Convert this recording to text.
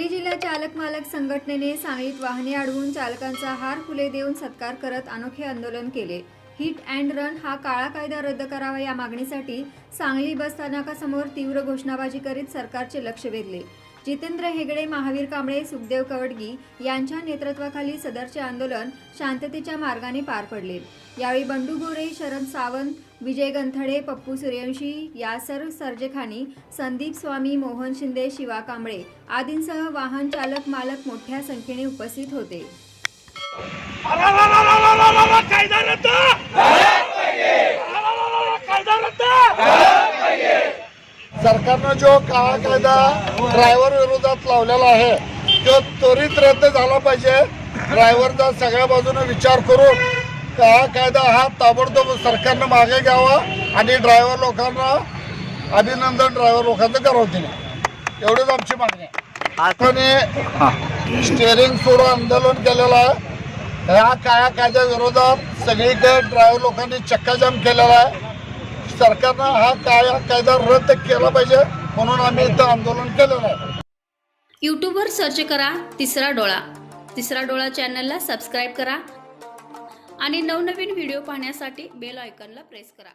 जितेंद्र चालक मालक संघटनेने सांगलीत वाहने अडवून चालकांचा हार फुले देऊन सत्कार करत अनोखे आंदोलन केले. हिट अँड रन हा काळा कायदा रद्द करावा या मागणीसाठी सांगली बस स्थानकासमोर तीव्र घोषणाबाजी करीत सरकारचे लक्ष वेधले. जितेंद्र हेगडे महावीर कांबळे सुखदेव कवडगी यांच्या नेतृत्वाखाली सदरचे आंदोलन शांततेच्या मार्गाने पार पडले. यावेळी बंडू गोरे शरद सावंत विजय गंथडे पप्पू सूर्यवंशी यासर सर्जेखानी संदीप स्वामी मोहन शिंदे शिवा कांबळे आदींसह वाहन चालक मालक मोठ्या संख्येने उपस्थित होते अलालालालालालाला, कायदा रद्द अलालालाला, कायदा रद्द सरकारनं जो काळा कायदा ड्रायव्हर विरोधात लावलेला आहे तो त्वरित रद्द झाला पाहिजे. ड्रायव्हरचा सगळ्या बाजूने विचार करून काळा कायदा हा ताबडतोब सरकारनं मागे घ्यावा आणि ड्रायव्हर लोकांना अभिनंदन ड्रायव्हर लोकांचं करावं दिलं. एवढीच आमची मागणी आहे. आपण स्टेअरिंग सोडून आंदोलन केलेलं आहे. ह्या काळ्या कायद्या विरोधात सगळीकडे ड्रायव्हर लोकांनी चक्काजाम केलेला आहे. सरकारनं हा काळा कायदा रद्द केला पाहिजे म्हणून आम्ही इथं आंदोलन केलेलं आहे. यूट्यूबवर सर्च करा तिसरा डोळा. तिसरा डोळा चॅनलला सबस्क्राईब करा. आणि नवनवीन व्हिडिओ पाहण्यासाठी बेल आयकॉनला प्रेस करा.